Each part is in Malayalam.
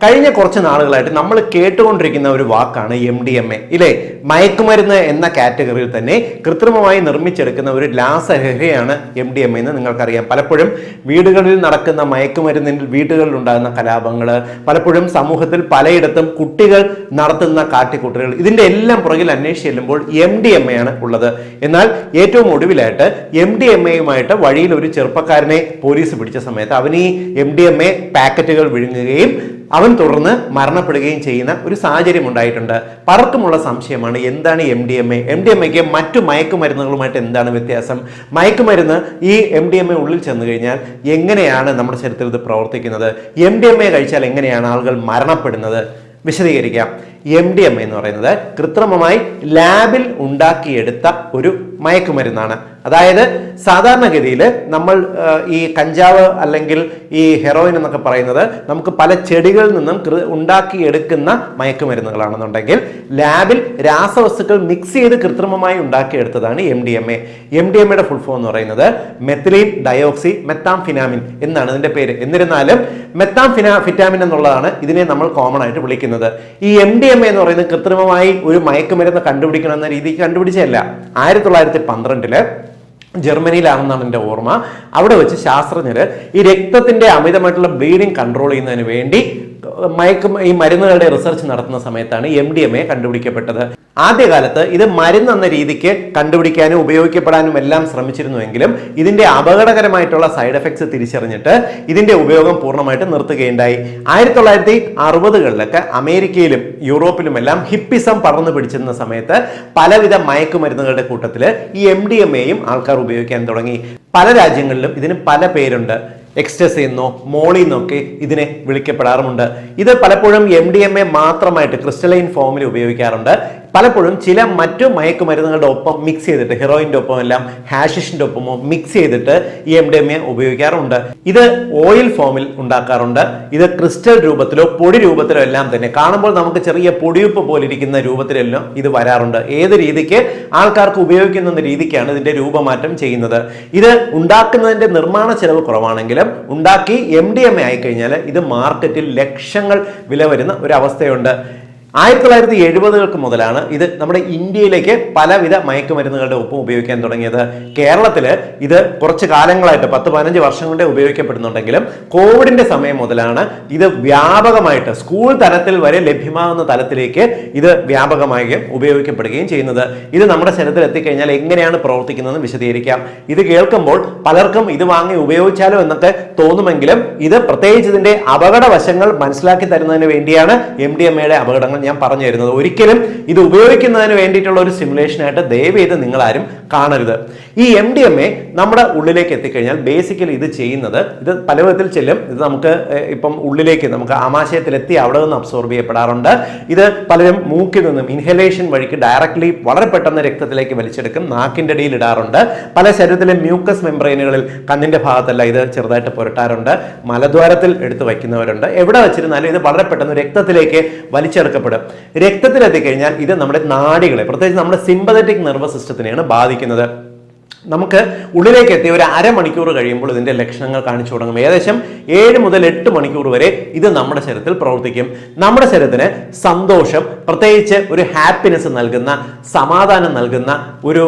കഴിഞ്ഞ കുറച്ച് നാളുകളായിട്ട് നമ്മൾ കേട്ടുകൊണ്ടിരിക്കുന്ന ഒരു വാക്കാണ് എം ഡി എം എ ഇല്ലേ? മയക്കുമരുന്ന് എന്ന കാറ്റഗറിയിൽ തന്നെ കൃത്രിമമായി നിർമ്മിച്ചെടുക്കുന്ന ഒരു ലാസലഹരിയാണ് എം ഡി എം എന്ന് നിങ്ങൾക്കറിയാം. പലപ്പോഴും വീടുകളിൽ നടക്കുന്ന മയക്കുമരുന്നിൽ വീടുകളിൽ ഉണ്ടാകുന്ന കലാപങ്ങൾ പലപ്പോഴും സമൂഹത്തിൽ പലയിടത്തും കുട്ടികൾ നടത്തുന്ന കാട്ടിക്കൂട്ടലുകൾ ഇതിന്റെ എല്ലാം പുറകിൽ അന്വേഷിച്ച് ചെല്ലുമ്പോൾ എം ഡി എം എ ആണ് ഉള്ളത്. എന്നാൽ ഏറ്റവും ഒടുവിലായിട്ട് എം ഡി എം എയുമായിട്ട് വഴിയിൽ ഒരു ചെറുപ്പക്കാരനെ പോലീസ് പിടിച്ച സമയത്ത് അവൻ ഈ എം ഡി എം എ പാക്കറ്റുകൾ വിഴുങ്ങുകയും അവൻ തുടർന്ന് മരണപ്പെടുകയും ചെയ്യുന്ന ഒരു സാഹചര്യം ഉണ്ടായിട്ടുണ്ട്. പലർക്കുമുള്ള സംശയമാണ് എന്താണ് M D M A M D M എക്ക് മറ്റു മയക്കുമരുന്നുകളുമായിട്ട് എന്താണ് വ്യത്യാസം? മയക്കുമരുന്ന് ഈ എം ഡി എം എ ഉള്ളിൽ ചെന്ന് കഴിഞ്ഞാൽ എങ്ങനെയാണ് നമ്മുടെ ശരീരത്തിൽ ഇത് പ്രവർത്തിക്കുന്നത്? എം ഡി എം എ കഴിച്ചാൽ എങ്ങനെയാണ് ആളുകൾ മരണപ്പെടുന്നത്? വിശദീകരിക്കാം. എം ഡി എം എന്ന് പറയുന്നത് കൃത്രിമമായി ലാബിൽ ഉണ്ടാക്കിയെടുത്ത ഒരു മയക്കുമരുന്നാണ്. അതായത് സാധാരണഗതിയിൽ നമ്മൾ ഈ കഞ്ചാവ് അല്ലെങ്കിൽ ഈ ഹെറോയിൻ എന്നൊക്കെ പറയുന്നത് നമുക്ക് പല ചെടികളിൽ നിന്നും ഉണ്ടാക്കിയെടുക്കുന്ന മയക്കുമരുന്നുകളാണെന്നുണ്ടെങ്കിൽ ലാബിൽ രാസവസ്തുക്കൾ മിക്സ് ചെയ്ത് കൃത്രിമമായി ഉണ്ടാക്കിയെടുത്തതാണ് M D M A M D M എയുടെ ഫുൾ ഫോം എന്ന് പറയുന്നത് മെത്തിലീൻ ഡയോക്സി മെത്താംഫിനാമിൻ എന്നാണ് ഇതിന്റെ പേര്. എന്നിരുന്നാലും മെത്താംഫിനാ ഫിറ്റാമിൻ എന്നുള്ളതാണ് ഇതിനെ നമ്മൾ കോമൺ ആയിട്ട് വിളിക്കുന്നത്. ഈ എം ഡി എം എ എന്ന് പറയുന്നത് കൃത്രിമമായി ഒരു മയക്കുമരുന്ന് കണ്ടുപിടിക്കണം എന്ന രീതിക്ക് കണ്ടുപിടിച്ചല്ല ആയിരത്തി തൊള്ളായിരത്തി പന്ത്രണ്ടിൽ ജർമ്മനിയിലാണെന്നാണ് എന്റെ ഓർമ്മ. അവിടെ വെച്ച് ശാസ്ത്രജ്ഞർ ഈ രക്തത്തിന്റെ അമിതമായിട്ടുള്ള ബ്ലീഡിങ് കൺട്രോൾ ചെയ്യുന്നതിന് വേണ്ടി മയക്ക് ഈ മരുന്നുകളുടെ റിസർച്ച് നടത്തുന്ന സമയത്താണ് എം ഡി എം എ കണ്ടുപിടിക്കപ്പെട്ടത്. ആദ്യകാലത്ത് ഇത് മരുന്ന് എന്ന രീതിക്ക് കണ്ടുപിടിക്കാനും ഉപയോഗിക്കപ്പെടാനും എല്ലാം ശ്രമിച്ചിരുന്നുവെങ്കിലും ഇതിന്റെ അപകടകരമായിട്ടുള്ള സൈഡ് എഫക്ട്സ് തിരിച്ചറിഞ്ഞിട്ട് ഇതിന്റെ ഉപയോഗം പൂർണമായിട്ട് നിർത്തുകയുണ്ടായി. ആയിരത്തി തൊള്ളായിരത്തി അറുപതുകളിലൊക്കെ അമേരിക്കയിലും യൂറോപ്പിലും എല്ലാം ഹിപ്പിസം പടർന്നു പിടിച്ചിരുന്ന സമയത്ത് പലവിധ മയക്കുമരുന്നുകളുടെ കൂട്ടത്തിൽ ഈ എം ഡി എം എയും ആൾക്കാർ ഉപയോഗിക്കാൻ തുടങ്ങി. പല രാജ്യങ്ങളിലും ഇതിന് പല പേരുണ്ട്. എക്സ്റ്റസ് എന്നോ മോളി എന്നൊക്കെ ഇതിനെ വിളിക്കപ്പെടാറുമുണ്ട്. ഇത് പലപ്പോഴും എം ഡി എം എ മാത്രമായിട്ട് ക്രിസ്റ്റലൈൻ ഫോമിൽ ഉപയോഗിക്കാറുണ്ട്. പലപ്പോഴും ചില മറ്റു മയക്കുമരുന്നുകളുടെ ഒപ്പം മിക്സ് ചെയ്തിട്ട് ഹെറോയിന്റെ ഒപ്പം എല്ലാം ഹാഷിഷിന്റെ ഒപ്പമോ മിക്സ് ചെയ്തിട്ട് ഈ എം ഡി എം എ ഉപയോഗിക്കാറുണ്ട്. ഇത് ഓയിൽ ഫോമിൽ ഉണ്ടാക്കാറുണ്ട്. ഇത് ക്രിസ്റ്റൽ രൂപത്തിലോ പൊടി രൂപത്തിലോ എല്ലാം തന്നെ. കാണുമ്പോൾ നമുക്ക് ചെറിയ പൊടിയുപ്പ് പോലെ ഇരിക്കുന്ന രൂപത്തിലെല്ലാം ഇത് വരാറുണ്ട്. ഏത് രീതിക്ക് ആൾക്കാർക്ക് ഉപയോഗിക്കുന്ന രീതിക്കാണ് ഇതിന്റെ രൂപമാറ്റം ചെയ്യുന്നത്. ഇത് ഉണ്ടാക്കുന്നതിന്റെ നിർമ്മാണ ചെലവ് കുറവാണെങ്കിലും ഉണ്ടാക്കി എം ഡി എം എ ആയിക്കഴിഞ്ഞാൽ ഇത് മാർക്കറ്റിൽ ലക്ഷങ്ങൾ വില വരുന്ന ഒരു ആയിരത്തി തൊള്ളായിരത്തി എഴുപതുകൾക്ക് മുതലാണ് ഇത് നമ്മുടെ ഇന്ത്യയിലേക്ക് പലവിധ മയക്കുമരുന്നുകളുടെ ഒപ്പം ഉപയോഗിക്കാൻ തുടങ്ങിയത്. കേരളത്തിൽ ഇത് കുറച്ച് കാലങ്ങളായിട്ട് പത്ത് പതിനഞ്ച് വർഷം കൊണ്ടേ ഉപയോഗിക്കപ്പെടുന്നുണ്ടെങ്കിലും കോവിഡിന്റെ സമയം മുതലാണ് ഇത് വ്യാപകമായിട്ട് സ്കൂൾ തലത്തിൽ വരെ ലഭ്യമാകുന്ന തലത്തിലേക്ക് ഇത് വ്യാപകമായി ഉപയോഗിക്കപ്പെടുകയും ചെയ്യുന്നത്. ഇത് നമ്മുടെ ശരീരത്തിൽ എത്തിക്കഴിഞ്ഞാൽ എങ്ങനെയാണ് പ്രവർത്തിക്കുന്നതെന്ന് വിശദീകരിക്കാം. ഇത് കേൾക്കുമ്പോൾ പലർക്കും ഇത് വാങ്ങി ഉപയോഗിച്ചാലോ എന്നൊക്കെ തോന്നുമെങ്കിലും ഇത് പ്രത്യേകിച്ച് ഇതിന്റെ അപകട വശങ്ങൾ മനസ്സിലാക്കി തരുന്നതിന് വേണ്ടിയാണ് എം ഡി എം എയുടെ അപകടങ്ങൾ ഞാൻ പറഞ്ഞു തരുന്നത് ഒരിക്കലും ഇത് ഉപയോഗിക്കുന്നതിന് വേണ്ടിയിട്ടുള്ള ഒരു സിമുലേഷനായിട്ട് ദയവ് ചെയ്ത് നിങ്ങൾ ആരും കാണരുത്. ഈ എം ഡി എം എ നമ്മുടെ ഉള്ളിലേക്ക് എത്തിക്കഴിഞ്ഞാൽ ബേസിക്കലി ഇത് ചെയ്യുന്നത് ഇത് പല വിധത്തിൽ ചെല്ലും. ഇത് നമുക്ക് ഇപ്പം ഉള്ളിലേക്ക് നമുക്ക് ആമാശയത്തിലെത്തി അവിടെ നിന്ന് അബ്സോർബ് ചെയ്യപ്പെടാറുണ്ട്. ഇത് പലരും മൂക്കിൽ നിന്നും ഇൻഹലേഷൻ വഴിക്ക് ഡയറക്ട്ലി വളരെ പെട്ടെന്ന് രക്തത്തിലേക്ക് വലിച്ചെടുക്കും നാക്കിന്റെ ഇടയിൽ ഇടാറുണ്ട്. പല ശരീരത്തിലെ മ്യൂക്കസ് മെംബ്രെയിനുകളിൽ കണ്ണിന്റെ ഭാഗത്തല്ല ഇത് ചെറുതായിട്ട് പുരട്ടാറുണ്ട്. മലദ്വാരത്തിൽ എടുത്ത് വയ്ക്കുന്നവരുണ്ട്. എവിടെ വെച്ചിരുന്നാലും ഇത് വളരെ പെട്ടെന്ന് രക്തത്തിലേക്ക് വലിച്ചെടുക്കപ്പെടും. രക്തത്തിൽ എത്തിക്കഴിഞ്ഞാൽ ഇത് നമ്മുടെ നാടികളെ പ്രത്യേകിച്ച് നമ്മുടെ സിമ്പതറ്റിക് നെർവസ് സിസ്റ്റത്തിനെയാണ് ബാധിക്കുന്നത്. നമുക്ക് ഉള്ളിലേക്ക് എത്തിയ ഒരു അരമണിക്കൂർ കഴിയുമ്പോൾ ഇതിന്റെ ലക്ഷണങ്ങൾ കാണിച്ചു തുടങ്ങും. ഏകദേശം ഏഴ് മുതൽ എട്ട് മണിക്കൂർ വരെ ഇത് നമ്മുടെ ശരീരത്തിൽ പ്രവർത്തിക്കും. നമ്മുടെ ശരീരത്തിന് സന്തോഷം പ്രത്യേകിച്ച് ഒരു ഹാപ്പിനെസ് നൽകുന്ന സമാധാനം നൽകുന്ന ഒരു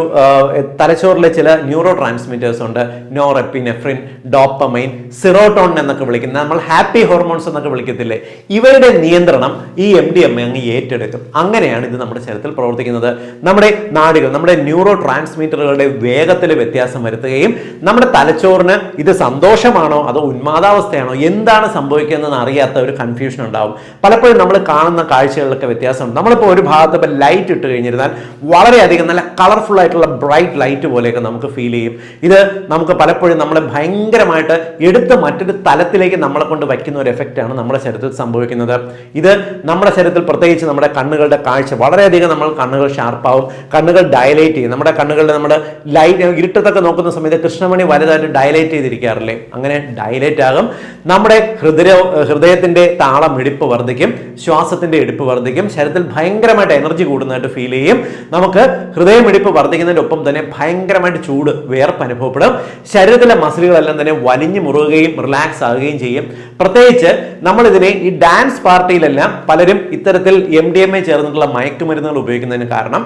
തലച്ചോറിലെ ചില ന്യൂറോ ട്രാൻസ്മിറ്റേഴ്സ് ഉണ്ട്. നോറെപ്പിനെഫ്രിൻ ഡോപ്പമൈൻ സിറോട്ടോൺ എന്നൊക്കെ വിളിക്കുന്ന നമ്മൾ ഹാപ്പി ഹോർമോൺസ് എന്നൊക്കെ വിളിക്കത്തില്ലേ? ഇവരുടെ നിയന്ത്രണം ഈ എം ഡി എം എ അങ്ങ് ഏറ്റെടുക്കും. അങ്ങനെയാണ് ഇത് നമ്മുടെ ശരീരത്തിൽ പ്രവർത്തിക്കുന്നത്. നമ്മുടെ നാടുകൾ നമ്മുടെ ന്യൂറോ ട്രാൻസ്മിറ്ററുകളുടെ വേഗത്തിൽ വ്യത്യാസം വരുത്തുകയും നമ്മുടെ തലച്ചോറിന് ഇത് സന്തോഷമാണോ അതോ ഉന്മാദാവസ്ഥയാണോ എന്താണ് സംഭവിക്കുന്നതെന്ന് അറിയാത്ത ഒരു കൺഫ്യൂഷൻ ഉണ്ടാവും. പലപ്പോഴും നമ്മൾ കാണുന്ന കാഴ്ചകളിലൊക്കെ വ്യത്യാസമുണ്ട്. നമ്മളിപ്പോൾ ഒരു ഭാഗത്ത് ലൈറ്റ് ഇട്ട് കഴിഞ്ഞിരുന്നാൽ വളരെയധികം നല്ല കളർഫുൾ ആയിട്ടുള്ള ബ്രൈറ്റ് ലൈറ്റ് പോലെയൊക്കെ നമുക്ക് ഫീൽ ചെയ്യും. ഇത് നമുക്ക് പലപ്പോഴും നമ്മളെ ഭയങ്കരമായിട്ട് എടുത്ത് മറ്റൊരു തലത്തിലേക്ക് നമ്മളെ കൊണ്ട് വയ്ക്കുന്ന ഒരു എഫക്റ്റാണ് നമ്മുടെ ശരീരത്തിൽ സംഭവിക്കുന്നത്. ഇത് നമ്മുടെ ശരീരത്തിൽ പ്രത്യേകിച്ച് നമ്മുടെ കണ്ണുകളുടെ കാഴ്ച വളരെയധികം നമ്മൾ കണ്ണുകൾ ഷാർപ്പാവും കണ്ണുകൾ ഡയലേറ്റ് ചെയ്യും. നമ്മുടെ കണ്ണുകളുടെ നമ്മുടെ ലൈറ്റ് ഇരുട്ടത്തൊക്കെ നോക്കുന്ന സമയത്ത് കൃഷ്ണമണി വലുതായിട്ട് ഡയലേറ്റ് ചെയ്തിരിക്കാറില്ലേ? അങ്ങനെ ഡയലേറ്റ് ആകും. നമ്മുടെ ഹൃദയ ഹൃദയത്തിന്റെ താളം എടുപ്പ് വർദ്ധിക്കും ശ്വാസത്തിന്റെ എടുപ്പ് വർദ്ധിക്കും ശരീരത്തിൽ ഭയങ്കരമായിട്ട് എനർജി കൂടുന്നതായിട്ട് ഫീൽ ചെയ്യും. നമുക്ക് ഹൃദയം ഹൃദയമിടിപ്പ് വർദ്ധിക്കുന്നതിന്റെ ഒപ്പം തന്നെ ഭയങ്കരമായിട്ട് ചൂട് വേർപ്പ് അനുഭവപ്പെടും. ശരീരത്തിലെ മസിലുകളെല്ലാം തന്നെ വലിഞ്ഞു മുറുകുകയും റിലാക്സ് ആകുകയും ചെയ്യും. പ്രത്യേകിച്ച് നമ്മളിതിനെ ഈ ഡാൻസ് പാർട്ടിയിലെല്ലാം പലരും ഇത്തരത്തിൽ എം ഡി എം എ ചേർന്നിട്ടുള്ള മയക്കുമരുന്നുകൾ ഉപയോഗിക്കുന്നതിന് കാരണം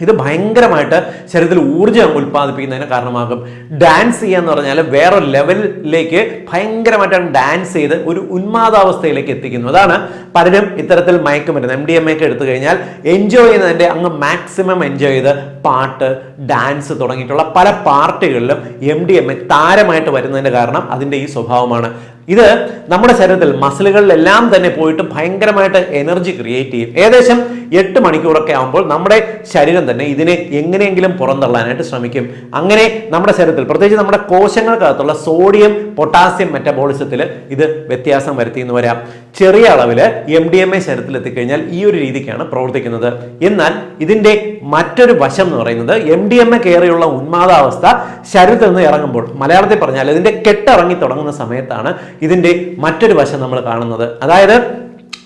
ഇത് ഭയങ്കരമായിട്ട് ശരീരത്തിൽ ഊർജം ഉൽപ്പാദിപ്പിക്കുന്നതിന് കാരണമാകും. ഡാൻസ് ചെയ്യുക എന്ന് പറഞ്ഞാൽ വേറെ ലെവലിലേക്ക് ഭയങ്കരമായിട്ടാണ് ഡാൻസ് ചെയ്ത് ഒരു ഉന്മാദാവസ്ഥയിലേക്ക് എത്തിക്കുന്നു. അതാണ് പലരും ഇത്തരത്തിൽ മയക്കുമരുന്ന് എം ഡി എം ഒക്കെ എടുത്തു കഴിഞ്ഞാൽ എൻജോയ് ചെയ്യുന്നതിന്റെ അങ്ങ് മാക്സിമം എൻജോയ് ചെയ്ത് പാട്ട് ഡാൻസ് തുടങ്ങിയിട്ടുള്ള പല പാർട്ടികളിലും എം ഡി എം എ താരമായിട്ട് വരുന്നതിന്റെ കാരണം അതിന്റെ ഈ സ്വഭാവമാണ്. ഇത് നമ്മുടെ ശരീരത്തിൽ മസിലുകളിലെല്ലാം തന്നെ പോയിട്ട് ഭയങ്കരമായിട്ട് എനർജി ക്രിയേറ്റ് ചെയ്യും. ഏകദേശം എട്ട് മണിക്കൂറൊക്കെ ആകുമ്പോൾ നമ്മുടെ ശരീരം തന്നെ ഇതിനെ എങ്ങനെയെങ്കിലും പുറന്തള്ളാനായിട്ട് ശ്രമിക്കും. അങ്ങനെ നമ്മുടെ ശരീരത്തിൽ പ്രത്യേകിച്ച് നമ്മുടെ കോശങ്ങൾക്കകത്തുള്ള സോഡിയം പൊട്ടാസ്യം മെറ്റബോളിസത്തിൽ ഇത് വ്യത്യാസം വരുത്തിയെന്ന് വരാം. ചെറിയ അളവിൽ എം ഡി എം എ ശരീരത്തിൽ എത്തിക്കഴിഞ്ഞാൽ ഈ ഒരു രീതിക്കാണ് പ്രവർത്തിക്കുന്നത്. എന്നാൽ ഇതിന്റെ മറ്റൊരു വശം എന്ന് പറയുന്നത് എം ഡി എം എ കയറിയുള്ള ഉന്മാദാവസ്ഥ ശരീരത്തിൽ നിന്ന് ഇറങ്ങുമ്പോൾ മലയാളത്തിൽ പറഞ്ഞാൽ ഇതിന്റെ കെട്ടിറങ്ങി തുടങ്ങുന്ന സമയത്താണ് ഇതിന്റെ മറ്റൊരു വശം നമ്മൾ കാണുന്നത്. അതായത്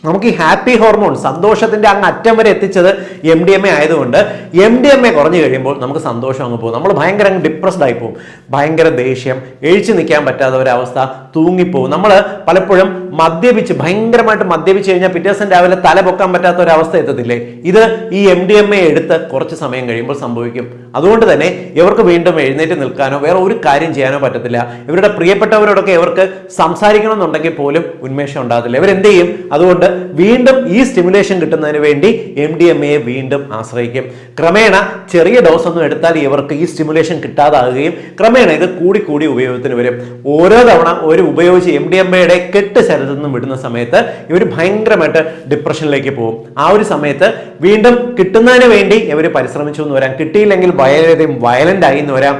നമുക്ക് ഈ ഹാപ്പി ഹോർമോൺ സന്തോഷത്തിന്റെ അങ്ങ് അറ്റം വരെ എത്തിച്ചത് എം ഡി എം എ ആയതുകൊണ്ട് എം ഡി എം എ കുറഞ്ഞു കഴിയുമ്പോൾ നമുക്ക് സന്തോഷം അങ്ങ് പോകും. നമ്മൾ ഭയങ്കര അങ്ങ് ഡിപ്രസ്ഡ് ആയി പോകും. ഭയങ്കര ദേഷ്യം എഴിച്ചു നിൽക്കാൻ പറ്റാത്ത ഒരവസ്ഥ തൂങ്ങിപ്പോവും. നമ്മൾ പലപ്പോഴും മദ്യപിച്ച് ഭയങ്കരമായിട്ട് മദ്യപിച്ച് കഴിഞ്ഞാൽ പിറ്റേ ദിവസം രാവിലെ തല പൊക്കാൻ പറ്റാത്ത ഒരു അവസ്ഥ എത്തത്തില്ലേ? ഇത് ഈ എം ഡി എം എ എടുത്ത് കുറച്ച് സമയം കഴിയുമ്പോൾ സംഭവിക്കും. അതുകൊണ്ട് തന്നെ ഇവർക്ക് വീണ്ടും എഴുന്നേറ്റ് നിൽക്കാനോ വേറെ ഒരു കാര്യം ചെയ്യാനോ പറ്റത്തില്ല. ഇവരുടെ പ്രിയപ്പെട്ടവരോടൊക്കെ ഇവർക്ക് സംസാരിക്കണം എന്നുണ്ടെങ്കിൽ പോലും ഉന്മേഷം ഉണ്ടാകത്തില്ല. ഇവരെന്ത് ചെയ്യും? അതുകൊണ്ട് വീണ്ടും ഈ സ്റ്റിമുലേഷൻ കിട്ടുന്നതിന് വേണ്ടി എം ഡി എം എയെ വീണ്ടും ആശ്രയിക്കും. ക്രമേണ ചെറിയ ഡോസ് ഒന്നും എടുത്താൽ ഇവർക്ക് ഈ സ്റ്റിമുലേഷൻ കിട്ടാതാകുകയും ക്രമേണ ഇത് കൂടി കൂടി ഉപയോഗത്തിന് വരും. ഓരോ തവണ ഒരു ഉപയോഗിച്ച് എം ഡി എം എയുടെ കെട്ട് ശരീരത്തിൽ നിന്നും വിടുന്ന സമയത്ത് ഇവർ ഭയങ്കരമായിട്ട് ഡിപ്രഷനിലേക്ക് പോകും. ആ ഒരു സമയത്ത് വീണ്ടും കിട്ടുന്നതിന് വേണ്ടി ഇവർ പരിശ്രമിച്ചു എന്ന് വരാം. കിട്ടിയില്ലെങ്കിൽ വളരെയധികം വയലന്റ് ആയി എന്ന് വരാം.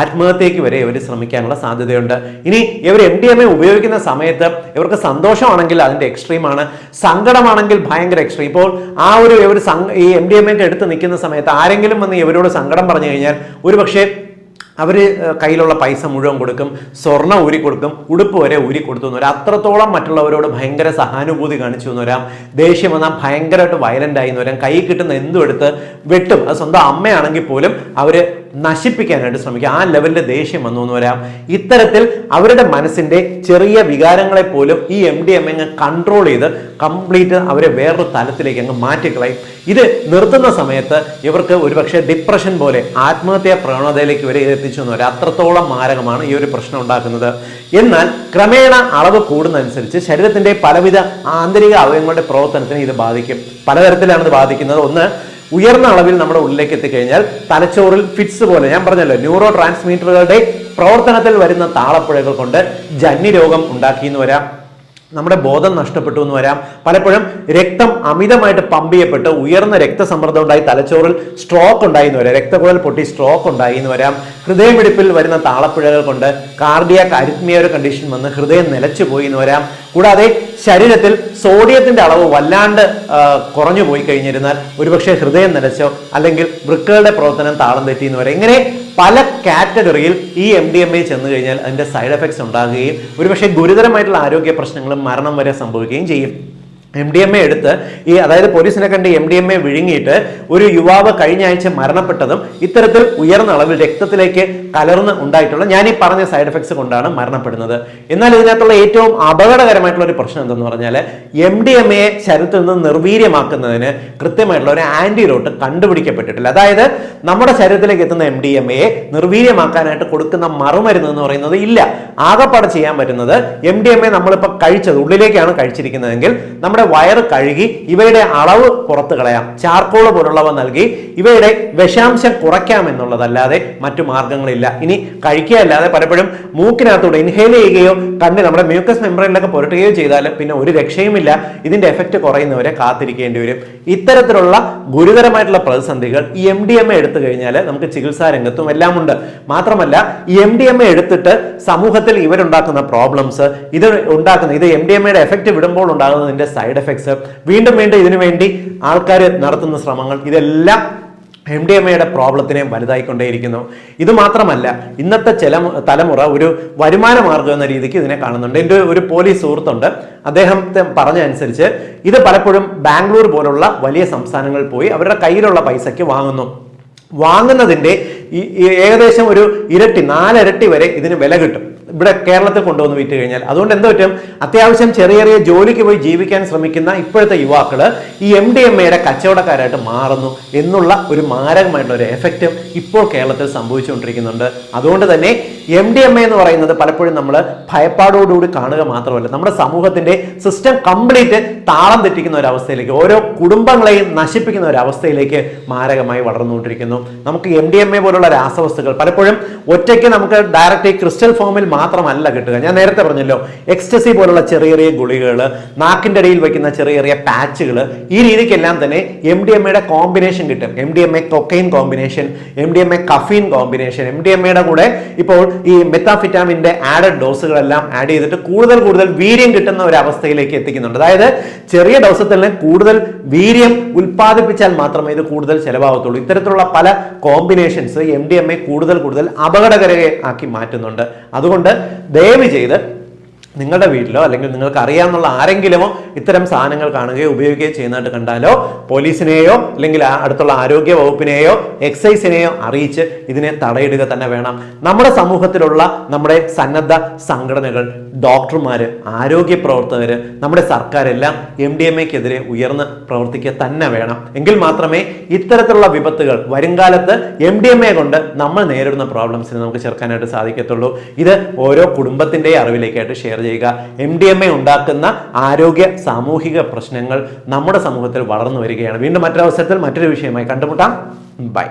ആത്മഹത്യക്ക് വരെ ഇവർ ശ്രമിക്കാനുള്ള സാധ്യതയുണ്ട്. ഇനി ഇവർ എം ഡി എം എ ഉപയോഗിക്കുന്ന സമയത്ത് ഇവർക്ക് സന്തോഷമാണെങ്കിൽ അതിന്റെ എക്സ്ട്രീമാണ് സങ്കടമാണെങ്കിൽ ഭയങ്കര എക്സ്ട്രീം ഇപ്പോൾ ആ ഒരു ഇവർ ഈ എം ഡി എം എക്ക് എടുത്ത് നിൽക്കുന്ന സമയത്ത് ആരെങ്കിലും വന്ന് ഇവരോട് സങ്കടം പറഞ്ഞു കഴിഞ്ഞാൽ ഒരുപക്ഷെ അവർ കയ്യിലുള്ള പൈസ മുഴുവൻ കൊടുക്കും സ്വർണം ഊരി കൊടുക്കും ഉടുപ്പ് വരെ ഊരി കൊടുത്തു എന്ന് വരാം. അത്രത്തോളം മറ്റുള്ളവരോട് ഭയങ്കര സഹാനുഭൂതി കാണിച്ചു എന്ന് വരാം. ദേഷ്യം വന്നാൽ ഭയങ്കരമായിട്ട് വയലന്റ് ആയി എന്ന് വരാം. കൈ കിട്ടുന്ന എന്തും എടുത്ത് വെട്ടും. അത് സ്വന്തം അമ്മയാണെങ്കിൽ പോലും അവർ നശിപ്പിക്കാനായിട്ട് ശ്രമിക്കുക. ആ ലെവലിന്റെ ദേഷ്യം വന്നു എന്ന് വരാം ഇത്തരത്തിൽ അവരുടെ മനസ്സിന്റെ ചെറിയ വികാരങ്ങളെ പോലും ഈ എം ഡി എം അങ്ങ് കൺട്രോൾ ചെയ്ത് കംപ്ലീറ്റ് അവരെ വേറൊരു തലത്തിലേക്ക് അങ്ങ് മാറ്റിക്കളയും. ഇത് നിർത്തുന്ന സമയത്ത് ഇവർക്ക് ഒരുപക്ഷെ ഡിപ്രഷൻ പോലെ ആത്മഹത്യാ പ്രവണതയിലേക്ക് വരെ എത്തിച്ചു എന്ന് വരാം അത്രത്തോളം മാരകമാണ് ഈ ഒരു പ്രശ്നം ഉണ്ടാക്കുന്നത്. എന്നാൽ ക്രമേണ അളവ് കൂടുന്നതനുസരിച്ച് ശരീരത്തിന്റെ പലവിധ ആന്തരിക അവയവങ്ങളുടെ പ്രവർത്തനത്തിന് ഇത് ബാധിക്കും. പലതരത്തിലാണ് ഇത് ബാധിക്കുന്നത്. ഒന്ന് ഉയർന്ന അളവിൽ നമ്മുടെ ഉള്ളിലേക്ക് എത്തിക്കഴിഞ്ഞാൽ തലച്ചോറിൽ ഫിറ്റ്സ് പോലെ ഞാൻ പറഞ്ഞല്ലോ ന്യൂറോ ട്രാൻസ്മീറ്ററുകളുടെ പ്രവർത്തനത്തിൽ വരുന്ന താളപ്പുഴകൾ കൊണ്ട് ജന്യരോഗം ഉണ്ടാക്കിയെന്ന് വരാം നമ്മുടെ ബോധം നഷ്ടപ്പെട്ടു എന്ന് വരാം. പലപ്പോഴും രക്തം അമിതമായിട്ട് പമ്പ് ചെയ്യപ്പെട്ട് ഉയർന്ന രക്തസമ്മർദ്ദം ഉണ്ടായി തലച്ചോറിൽ സ്ട്രോക്ക് ഉണ്ടായി എന്ന് വരാം. രക്തക്കുഴൽ പൊട്ടി സ്ട്രോക്ക് ഉണ്ടായി എന്ന് വരാം. ഹൃദയമിടിപ്പിൽ വരുന്ന താളപ്പിഴകൾ കൊണ്ട് കാർഡിയാക് അരിത്മിയ ഒരു കണ്ടീഷൻ വന്ന് ഹൃദയം നിലച്ചു പോയി എന്ന് വരാം. കൂടാതെ ശരീരത്തിൽ സോഡിയത്തിന്റെ അളവ് വല്ലാണ്ട് കുറഞ്ഞു പോയി കഴിഞ്ഞിരുന്നാൽ ഒരുപക്ഷെ ഹൃദയം നിലച്ചോ അല്ലെങ്കിൽ വൃക്കകളുടെ പ്രവർത്തനം താളം തെറ്റി എന്ന് വരാം ഇങ്ങനെ പല കാറ്റഗറിയിൽ ഈ എം ഡി എം എ ചെന്ന് കഴിഞ്ഞാൽ അതിന്റെ സൈഡ് എഫക്ട്സ് ഉണ്ടാകുകയും ഒരുപക്ഷെ ഗുരുതരമായിട്ടുള്ള ആരോഗ്യ പ്രശ്നങ്ങളും മരണം വരെ സംഭവിക്കുകയും ചെയ്യും. എം ഡി എം എ എടുത്ത് ഈ അതായത് പോലീസിനെ കണ്ട് എം ഡി എം എ വിഴുങ്ങിയിട്ട് ഒരു യുവാവ് കഴിഞ്ഞ ആഴ്ച മരണപ്പെട്ടതും ഇത്തരത്തിൽ ഉയർന്ന അളവിൽ രക്തത്തിലേക്ക് കലർന്ന് ഉണ്ടായിട്ടുള്ള ഞാൻ ഈ പറഞ്ഞ സൈഡ് എഫക്ട്സ് കൊണ്ടാണ് മരണപ്പെടുന്നത്. എന്നാൽ ഇതിനകത്തുള്ള ഏറ്റവും അപകടകരമായിട്ടുള്ള ഒരു പ്രശ്നം എന്തെന്ന് പറഞ്ഞാൽ എം ഡി എം എ ശരീരത്തിൽ നിന്ന് നിർവീര്യമാക്കുന്നതിന് കൃത്യമായിട്ടുള്ള ഒരു ആന്റിഡോട്ട് കണ്ടുപിടിക്കപ്പെട്ടിട്ടില്ല. അതായത് നമ്മുടെ ശരീരത്തിലേക്ക് എത്തുന്ന എം ഡി എം എയെ നിർവീര്യമാക്കാനായിട്ട് കൊടുക്കുന്ന മറുമരുന്ന് എന്ന് പറയുന്നത് ഇല്ല. ആകെപ്പാട് ചെയ്യാൻ പറ്റുന്നത് എം ഡി എം എ നമ്മളിപ്പോൾ കഴിച്ചത് ഉള്ളിലേക്കാണ് കഴിച്ചിരിക്കുന്നതെങ്കിൽ നമ്മുടെ വയറ് കഴുകി ഇവയുടെ അളവ് പുറത്തു കളയാം. ചാർക്കോൾ പോലുള്ളവ നൽകി ഇവയുടെ വിഷാംശം കുറയ്ക്കാം എന്നുള്ളതല്ലാതെ മറ്റു മാർഗങ്ങളില്ല. ഇനി കഴിക്കുക അല്ലാതെ പലപ്പോഴും മൂക്കിനകത്തൂടെ ഇൻഹേൽ ചെയ്യുകയോ കണ്ണ് നമ്മുടെ മ്യൂക്കസ് മെമ്പറിലൊക്കെ പുരട്ടുകയോ ചെയ്താൽ പിന്നെ ഒരു രക്ഷയുമില്ല. ഇതിന്റെ എഫക്റ്റ് കുറയുന്നവരെ കാത്തിരിക്കേണ്ടി വരും. ഇത്തരത്തിലുള്ള ഗുരുതരമായിട്ടുള്ള പ്രതിസന്ധികൾ ഈ എം ഡി എം എ എടുത്തു കഴിഞ്ഞാൽ നമുക്ക് ചികിത്സാ രംഗത്തും എല്ലാം ഉണ്ട് മാത്രമല്ല ഈ എം ഡി എം എ എടുത്തിട്ട് സമൂഹത്തിൽ ഇവരുണ്ടാക്കുന്ന പ്രോബ്ലംസ് ഇത് ഉണ്ടാക്കുന്ന ഇത് എം ഡി എം എയുടെ എഫക്റ്റ് വിടുമ്പോൾ ഉണ്ടാകുന്നതിന്റെ സൈഡ് എഫക്ട്സ് വീണ്ടും വീണ്ടും ഇതിനു വേണ്ടി ആൾക്കാർ നടത്തുന്ന ശ്രമങ്ങൾ ഇതെല്ലാം എം ഡി എം എയുടെ പ്രോബ്ലത്തിനെ വലുതായിക്കൊണ്ടേയിരിക്കുന്നു. ഇത് മാത്രമല്ല ഇന്നത്തെ ചില തലമുറ ഒരു വരുമാന മാർഗം എന്ന രീതിക്ക് ഇതിനെ കാണുന്നുണ്ട്. എന്റെ ഒരു പോലീസ് സുഹൃത്തുണ്ട്. അദ്ദേഹത്തെ പറഞ്ഞ അനുസരിച്ച് ഇത് പലപ്പോഴും ബാംഗ്ലൂർ പോലുള്ള വലിയ സംസ്ഥാനങ്ങളിൽ പോയി അവരുടെ കയ്യിലുള്ള പൈസയ്ക്ക് വാങ്ങുന്നു. വാങ്ങുന്നതിന്റെ ഏകദേശം ഒരു ഇരട്ടി നാലിരട്ടി വരെ ഇതിന് വില കിട്ടും. ഇവിടെ കേരളത്തിൽ കൊണ്ടുവന്ന് വിറ്റ് കഴിഞ്ഞാൽ. അതുകൊണ്ട് എന്താ പറ്റും? അത്യാവശ്യം ചെറിയ ചെറിയ ജോലിക്ക് പോയി ജീവിക്കാൻ ശ്രമിക്കുന്ന ഇപ്പോഴത്തെ യുവാക്കൾ ഈ എം ഡി എം എയുടെ കച്ചവടക്കാരായിട്ട് മാറുന്നു എന്നുള്ള ഒരു മാരകമായിട്ടുള്ള ഒരു എഫക്റ്റും ഇപ്പോൾ കേരളത്തിൽ സംഭവിച്ചുകൊണ്ടിരിക്കുന്നുണ്ട്. അതുകൊണ്ട് തന്നെ എം ഡി എം എ എന്ന് പറയുന്നത് പലപ്പോഴും നമ്മൾ ഭയപ്പാടോടുകൂടി കാണുക മാത്രമല്ല നമ്മുടെ സമൂഹത്തിന്റെ സിസ്റ്റം കംപ്ലീറ്റ് താളം തെറ്റിക്കുന്ന ഒരു അവസ്ഥയിലേക്ക് ഓരോ കുടുംബങ്ങളെയും നശിപ്പിക്കുന്ന ഒരു അവസ്ഥയിലേക്ക് മാരകമായി വളർന്നുകൊണ്ടിരിക്കുന്നു. നമുക്ക് എം ഡി എം എ പോലുള്ള രാസവസ്തുക്കൾ പലപ്പോഴും ഒറ്റയ്ക്ക് നമുക്ക് ഡയറക്റ്റ് ക്രിസ്റ്റൽ ഫോമിൽ മാത്രമല്ല കിട്ടുക. ഞാൻ നേരത്തെ പറഞ്ഞല്ലോ എക്സ്റ്റസി പോലുള്ള ചെറിയ ചെറിയ ഗുളികകൾ നാക്കിന്റെ ഇടയിൽ വയ്ക്കുന്ന ചെറിയ ചെറിയ പാച്ചുകൾ ഈ രീതിക്കെല്ലാം തന്നെ എം ഡി എം എയുടെ കോമ്പിനേഷൻ കിട്ടും. M D M A cocaine combination M D M A caffeine combination M D M എയുടെ കൂടെ ഇപ്പോൾ ഈ മെത്താഫിറ്റാമിന്റെ ആഡഡ് ഡോസുകളെല്ലാം ആഡ് ചെയ്തിട്ട് കൂടുതൽ കൂടുതൽ വീര്യം കിട്ടുന്ന ഒരു അവസ്ഥയിലേക്ക് എത്തിക്കുന്നുണ്ട്. അതായത് ചെറിയ ഡോസിൽ തന്നെ കൂടുതൽ വീര്യം ഉൽപ്പാദിപ്പിച്ചാൽ മാത്രമേ ഇത് കൂടുതൽ ചെലവാകത്തുള്ളൂ. ഇത്തരത്തിലുള്ള പല combinations M D M A കൂടുതൽ കൂടുതൽ അപകടകരയെ ആക്കി മാറ്റുന്നുണ്ട്. അതുകൊണ്ട് ദയവ് ചെയ്ത് നിങ്ങളുടെ വീട്ടിലോ അല്ലെങ്കിൽ നിങ്ങൾക്ക് അറിയാമെന്നുള്ള ആരെങ്കിലുമോ ഇത്തരം സാധനങ്ങൾ കാണുകയോ ഉപയോഗിക്കുകയോ ചെയ്യുന്നതായിട്ട് കണ്ടാലോ പോലീസിനെയോ അല്ലെങ്കിൽ അടുത്തുള്ള ആരോഗ്യ വകുപ്പിനെയോ എക്സൈസിനെയോ അറിയിച്ച് ഇതിനെ തടയിടുക തന്നെ വേണം. നമ്മുടെ സമൂഹത്തിലുള്ള നമ്മുടെ സന്നദ്ധ സംഘടനകൾ ഡോക്ടർമാർ ആരോഗ്യ പ്രവർത്തകർ നമ്മുടെ സർക്കാരെല്ലാം എം ഡി എം എക്കെതിരെ ഉയർന്ന് പ്രവർത്തിക്കുക തന്നെ വേണം. എങ്കിൽ മാത്രമേ ഇത്തരത്തിലുള്ള വിപത്തുകൾ വരുംകാലത്ത് എം ഡി എം എ കൊണ്ട് നമ്മൾ നേരിടുന്ന പ്രോബ്ലംസിനെ നമുക്ക് ചെറുക്കാനായിട്ട് സാധിക്കത്തുള്ളൂ. ഇത് ഓരോ കുടുംബത്തിന്റെ അറിവിലേക്കായിട്ട് ഷെയർ ചെയ്യുക. എം ഡി എം എ ഉണ്ടാക്കുന്ന ആരോഗ്യ സാമൂഹിക പ്രശ്നങ്ങൾ നമ്മുടെ സമൂഹത്തിൽ വളർന്നു വരികയാണ്. വീണ്ടും മറ്റൊരവസരത്തിൽ മറ്റൊരു വിഷയമായി കണ്ടുമുട്ടാം. ബൈ.